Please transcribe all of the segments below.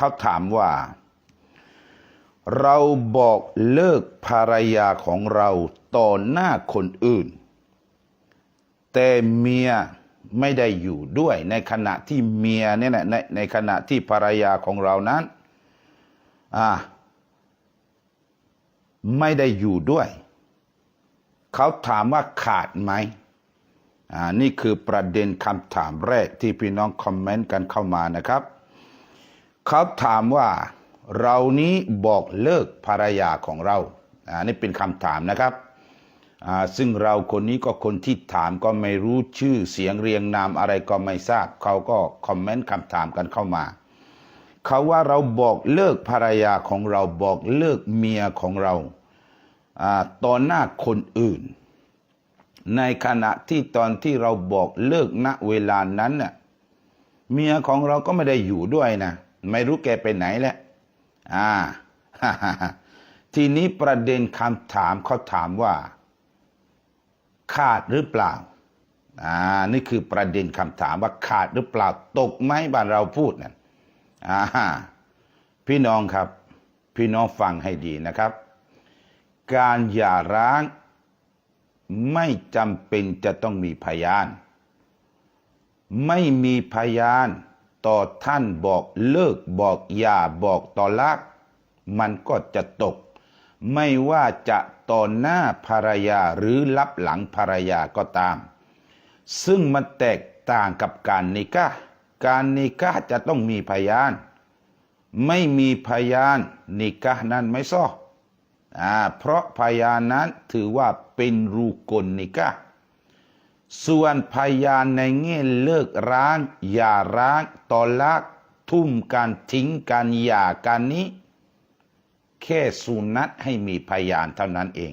เขาถามว่า เราบอกเลิกภรรยาของเราต่อหน้าคนอื่น แต่เมียไม่ได้อยู่ด้วยในขณะที่เมียเนี่ยในในขณะที่ภรรยาของเรานั้นอ่าไม่ได้อยู่ด้วย เขาถามว่าขาดไหมอ่านี่คือประเด็นคำถามแรกที่พี่น้องคอมเมนต์กันเข้ามานะครับ เขาถามว่าเรานี้บอกเลิกภรรยาของเราอ่านี่เป็นคำถามนะครับอ่าซึ่งเราคนนี้ก็คนที่ถามก็ไม่รู้ชื่อเสียงเรียงนามอะไรก็ไม่ทราบ เขาก็คอมเมนต์คำถามกันเข้ามา เขาว่าเราบอกเลิกภรรยาของเราบอกเลิกเมียของเราอ่าต่อหน้าคนอื่น ในขณะที่ตอนที่เราบอกเลิกณเวลานั้นน่ะเมียของเราก็ไม่ได้อยู่ด้วยนะ ไม่รู้แกไปไหนแหละอ่า ทีนี้ประเด็นคำถามเขาถามว่า ขาดหรือเปล่า อ่า นี่คือประเด็นคำถามว่าขาดหรือเปล่า ตกไหมบ้านเราพูดนั่นอ่าพี่น้องครับ พี่น้องฟังให้ดีนะครับ การหย่าร้างไม่จำเป็นจะต้องมีพยาน ไม่มีพยาน ต่อท่านบอกเลิกบอกหย่าบอกต่อลัก มันก็จะตก ไม่ว่าจะต่อหน้าภรรยาหรือลับหลังภรรยาก็ตาม ซึ่งมันแตกต่างกับการนิกะการนิกะจะต้องมีพยาน ไม่มีพยานนิกะนั้นไม่ซ้ออ่าเพราะพยานนั้นถือว่าเป็นรูกลนิกะ ส่วนพยานในแง่เลิกร้าง อย่าร้างตอลัก ทุ่มการทิ้งการหย่าการนี้ แค่สุนัตให้มีพยานเท่านั้นเอง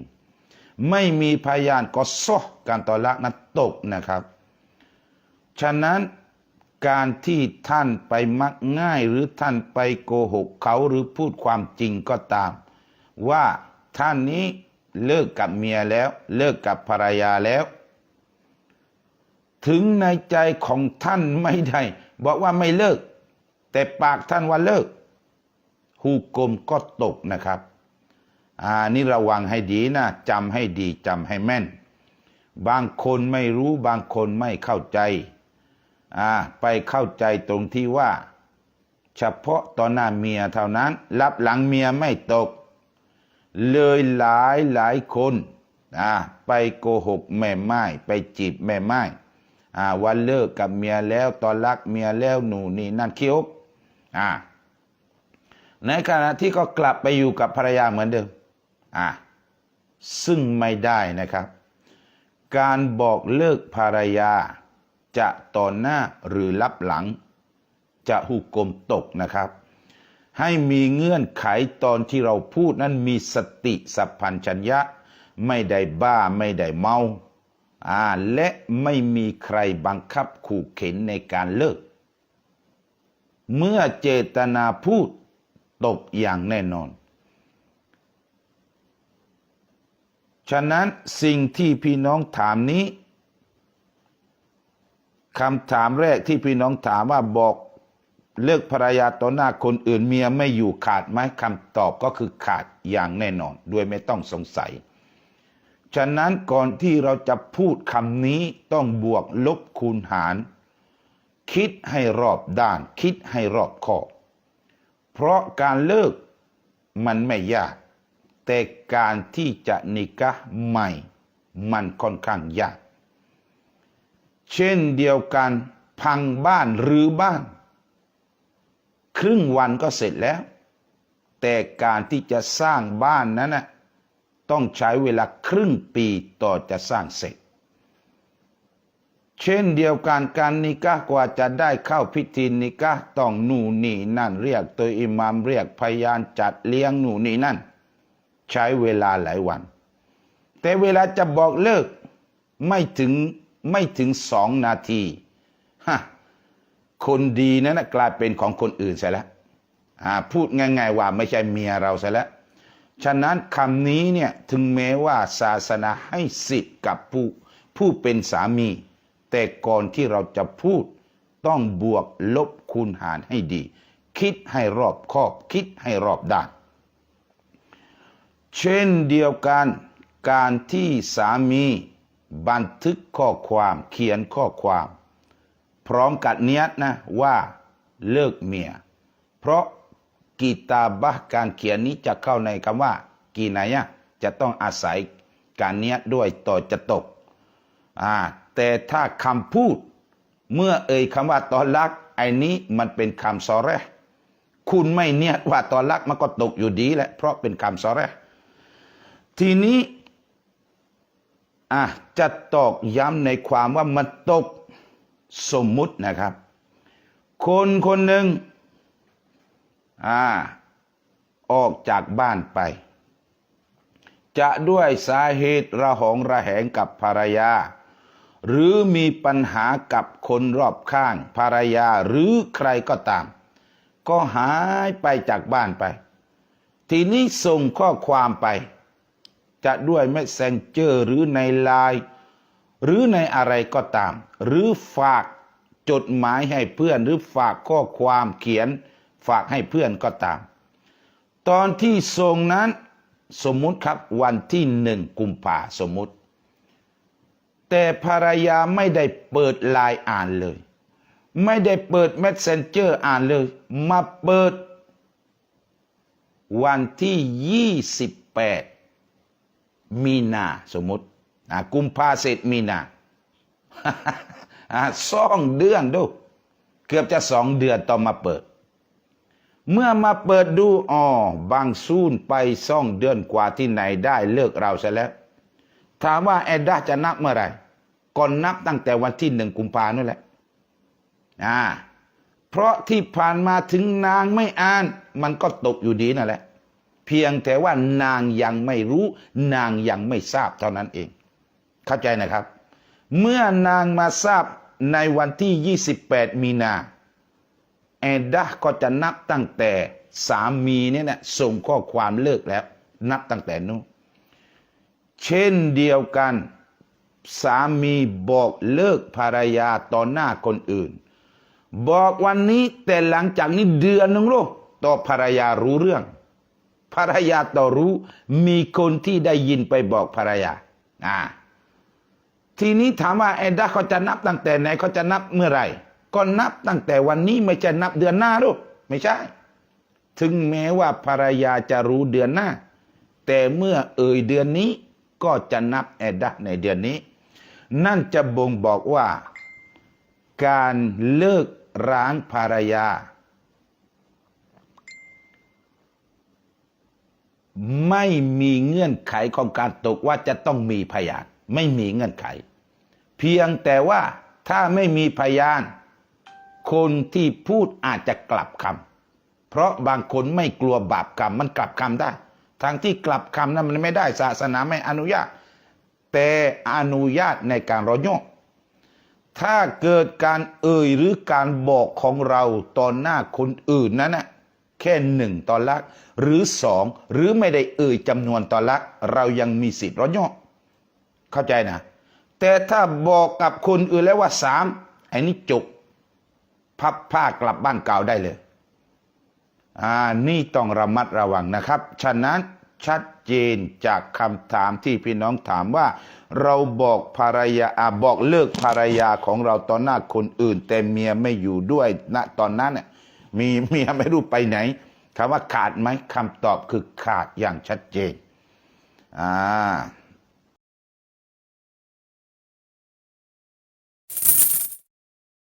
ไม่มีพยานก็ซ้อการตอลักนั้นตกนะครับ ฉะนั้นการที่ท่านไปมักง่ายหรือท่านไปโกหกเขาหรือพูดความจริงก็ตาม ว่าท่านนี้เลิกกับเมียแล้ว เลิกกับภรรยาแล้ว ถึงในใจของท่านไม่ได้บอกว่าไม่เลิก แต่ปากท่านว่าเลิกหูกลมก็ตกนะครับอ่านี่ระวังให้ดีนะจำให้ดีจำให้แม่น บางคนไม่รู้บางคนไม่เข้าใจอ่าไปเข้าใจตรงที่ว่า เฉพาะตอนหน้าเมียเท่านั้น รับหลังเมียไม่ตก เลยหลายหลายคนอ่าไปโกหกแม่ไม้ไปจีบแม่ไม้ อ่าวันเลิกกับเมียแล้วตอนรักเมียแล้วหนูนี่นั่นคิ้วอ่าในขณะที่ก็กลับไปอยู่กับภรรยาเหมือนเดิมอ่าซึ่งไม่ได้นะครับ การบอกเลิกภรรยา จะต่อหน้าหรือรับหลัง จะหุกกลมตกนะครับ ให้มีเงื่อนไขตอนที่เราพูดนั้นมีสติสัพพัญชัญญะ ไม่ได้บ้าไม่ได้เมา อ่าและไม่มีใครบังคับขู่เข็นในการเลิก เมื่อเจตนาพูดตกอย่างแน่นอน ฉะนั้นสิ่งที่พี่น้องถามนี้คำถามแรกที่พี่น้องถามว่าบอกเลิกภรรยาต่อหน้าคนอื่นเมียไม่อยู่ขาดไหมคำตอบก็คือขาดอย่างแน่นอน ด้วยไม่ต้องสงสัย ฉะนั้นก่อนที่เราจะพูดคำนี้ต้องบวกลบคูณหาร คิดให้รอบด้าน คิดให้รอบคอบ เพราะการเลิกมันไม่ยาก แต่การที่จะนิกะใหม่ มันค่อนข้างยาก เช่นเดียวกันพังบ้านหรือบ้าน ครึ่งวันก็เสร็จแล้ว แต่การที่จะสร้างบ้านนั้นนะ ต้องใช้เวลาครึ่งปีต่อจะสร้างเสร็จ เช่นเดียวกันการนิกะกว่าจะได้เข้าพิธีนิกะต้องหนูนี่นั่นเรียกตัวอิหมามเรียกพยานจัดเลี้ยงหนูนี่นั่น ใช้เวลาหลายวัน แต่เวลาจะบอกเลิกไม่ถึงไม่ถึงสองนาทีฮะคนดีนั้นกลายเป็นของคนอื่นใช่แล้วพูดง่ายๆว่าไม่ใช่เมียเราใช่แล้ว ฉะนั้นคำนี้เนี่ยถึงแม้ว่าศาสนาให้สิทธิ์กับผู้ผู้เป็นสามี แต่ก่อนที่เราจะพูด ต้องบวกลบคูณหารให้ดี คิดให้รอบคอบคิดให้รอบด้าน เช่นเดียวกันการที่สามีบันทึกข้อความเขียนข้อความ พร้อมกับเนียดนะว่าเลิกเมีย เพราะ กีตาบะการเขียนนี้จะเข้าในคำว่า กีนายะจะต้องอาศัยการเนี้ยด้วยต่อจะตกอ่าแต่ถ้าคำพูดเมื่อเอ่ยคำว่าตอนรักไอ้นี้มันเป็นคำซอแรคุณไม่เนียว่าตอนรักมันก็ตกอยู่ดีแหละเพราะเป็นคำซอแรทีนี้อะจะตอกย้ำในความว่ามันตกสมมุตินะครับ คนคนหนึ่ง อ่าออกจากบ้านไป จะด้วยสาเหตุระหองระแหงกับภรรยา หรือมีปัญหากับคนรอบข้างภรรยาหรือใครก็ตาม ก็หายไปจากบ้านไป ทีนี้ส่งข้อความไป จะด้วยแมสเซนเจอร์หรือในไลน์หรือในอะไรก็ตาม หรือฝากจดหมายให้เพื่อนหรือฝากข้อความเขียน ฝากให้เพื่อนก็ตาม ตอนที่ส่งนั้นสมมุติครับวันที่หนึ่งกุมภาสมมุติ แต่ภรรยาไม่ได้เปิดไลน์อ่านเลย ไม่ได้เปิด Messenger อ่านเลย มาเปิด วันที่ 28 มีนาสมมติอะกุมภาเสร็จมีนาอะสองเดือนดู เกือบจะสองเดือนต่อมาเปิด เมื่อมาเปิดดูอ๋อบางซูนไปสองเดือนกว่าที่ไหนได้เลิกเราซะแล้ว ถามว่าแอดดาจะนับเมื่อไหร่ก่อนนับตั้งแต่วันที่หนึ่งกุมภานั่นแหละอ่าเพราะที่ผ่านมาถึงนางไม่อ่าน มันก็ตกอยู่ดีนั่นแหละ เพียงแต่ว่านางยังไม่รู้ นางยังไม่ทราบเท่านั้นเอง เข้าใจนะครับ เมื่อนางมาทราบในวันที่ 28 มีนา แอดดาก็จะนับตั้งแต่สามีเนี่ยนะส่งข้อความเลิกแล้ว นับตั้งแต่นู้นเช่นเดียวกัน สามีบอกเลิกภรรยาต่อหน้าคนอื่น บอกวันนี้แต่หลังจากนี้เดือนหนึ่งลูกต่อภรรยารู้เรื่อง ภรรยาต่อรู้มีคนที่ได้ยินไปบอกภรรยาอ่าทีนี้ถามว่าแอดดาเขาจะนับตั้งแต่ไหนเขาจะนับเมื่อไหร่ ก็นับตั้งแต่วันนี้ไม่ใช่นับเดือนหน้าลูกไม่ใช่ ถึงแม้ว่าภรรยาจะรู้เดือนหน้า แต่เมื่อเอ่ยเดือนนี้ก็จะนับแอดดะในเดือนนี้ นั่นจะบ่งบอกว่า การเลิกร้างภรรยา ไม่มีเงื่อนไขของการตกว่าจะต้องมีพยาน ไม่มีเงื่อนไข เพียงแต่ว่าถ้าไม่มีพยาน คนที่พูดอาจจะกลับคำเพราะบางคนไม่กลัวบาปกรรมมันกลับคำได้ ทางที่กลับคำนั้นมันไม่ได้ศาสนาไม่อนุญาต แต่อนุญาตในการรอยกถ้าเกิดการเอ่ยหรือการบอกของเราตอนหน้าคนอื่นนั้นนะแค่หนึ่งตอนลักหรือสองหรือไม่ได้เอ่ยจำนวนตอนลักเรายังมีสิทธิ์รอยกเข้าใจนะ แต่ถ้าบอกกับคนอื่นแล้วว่าสามไอ้นี่จบ พับผ้ากลับบ้านเก่าได้เลย อ่า นี่ต้องระมัดระวังนะครับ ฉะนั้นชัดเจนจากคำถามที่พี่น้องถามว่า เราบอกภรรยาบอกเลิกภรรยาของเราต่อหน้าคนอื่น แต่เมียไม่อยู่ด้วยณตอนนั้นเนี่ยมีเมียไม่รู้ไปไหนคำว่าขาดไหมคำตอบคือขาดอย่างชัดเจน อ่า